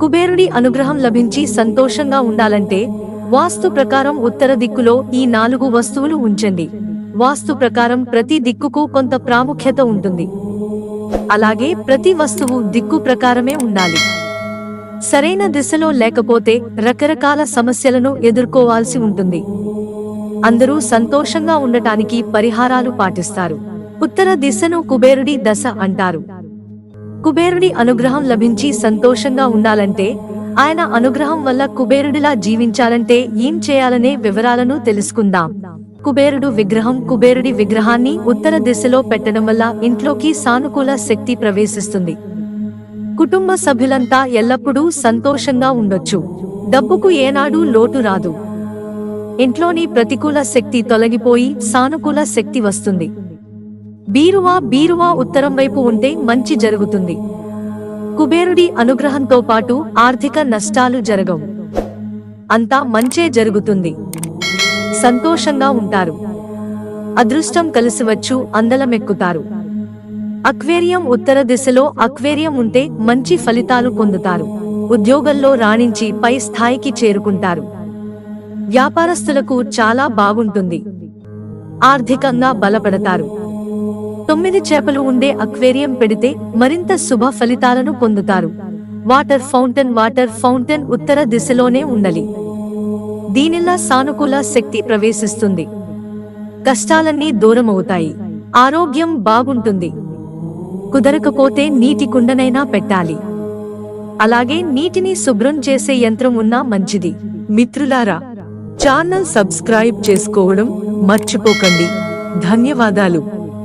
కుబేరుడి అనుగ్రహం లభించి సంతోషంగా ఉండాలంటే వాస్తు ప్రకారం ఉత్తర దిక్కులో ఈ నాలుగు వస్తువులు ఉంచండి. వాస్తు ప్రకారం ప్రతి దిక్కుకు కొంత ప్రాముఖ్యత ఉంటుంది. అలాగే ప్రతి వస్తువు దిక్కు ప్రకారమే ఉండాలి. సరైన దిశలో లేకపోతే రకరకాల సమస్యలను ఎదుర్కోవాల్సి ఉంటుంది. అందరూ సంతోషంగా ఉండటానికి పరిహారాలు పాటిస్తారు. ఉత్తర దిశను కుబేరుడి దశ అంటారు. కుబేరుడి అనుగ్రహం లభించి సంతోషంగా ఉండాలంటే ఆయన అనుగ్రహం వల్ల కుబేరుడిలా జీవించాలంటే ఏం చేయాలనే వివరాలను తెలుసుకుందాం. కుబేరుడు విగ్రహం కుబేరుడి విగ్రహాన్ని ఉత్తర దిశలో పెట్టడం వల్ల ఇంట్లోకి సానుకూల శక్తి ప్రవేశిస్తుంది. కుటుంబ సభ్యులంతా ఎల్లప్పుడూ సంతోషంగా ఉండొచ్చు. డబ్బుకు ఏనాడూ లోటు రాదు. ఇంట్లోని ప్రతికూల శక్తి తొలగిపోయి సానుకూల శక్తి వస్తుంది. బీరువా బీరువా ఉత్తరం వైపు ఉంటే మంచి జరుగుతుంది. కుబేరుడి అనుగ్రహంతో పాటు ఆర్థిక నష్టాలు జరగవు. అంతా మంచే జరుగుతుంది. సంతోషంగా ఉంటారు. అదృష్టం కలిసివచ్చు అందలమెక్కుతారు. అక్వేరియం ఉత్తర దిశలో అక్వేరియం ఉంటే మంచి ఫలితాలు పొందుతారు. ఉద్యోగంలో రాణించి పై స్థాయికి చేరుకుంటారు. వ్యాపారస్తులకు చాలా బాగుంటుంది. ఆర్థికంగా బలపడతారు. తొమ్మిది చేపలు ఉండే అక్వేరియం పెడితే మరింత శుభ ఫలితాలను పొందుతారు. వాటర్ ఫౌంటైన్ వాటర్ ఫౌంటైన్ ఉత్తర దిశలోనే ఉండాలి దీనిలా సానుకూల శక్తి ప్రవేశిస్తుంది. కష్టాలన్నీ దూరమవుతాయి. ఆరోగ్యం బాగుంటుంది. కుదరకపోతే నీటి కుండనైనా పెట్టాలి. అలాగే నీటిని శుభ్రం చేసే యంత్రం ఉన్నా మంచిది. మిత్రులారా ఛానల్ సబ్స్క్రైబ్ చేసుకోవడం మర్చిపోకండి. ధన్యవాదాలు.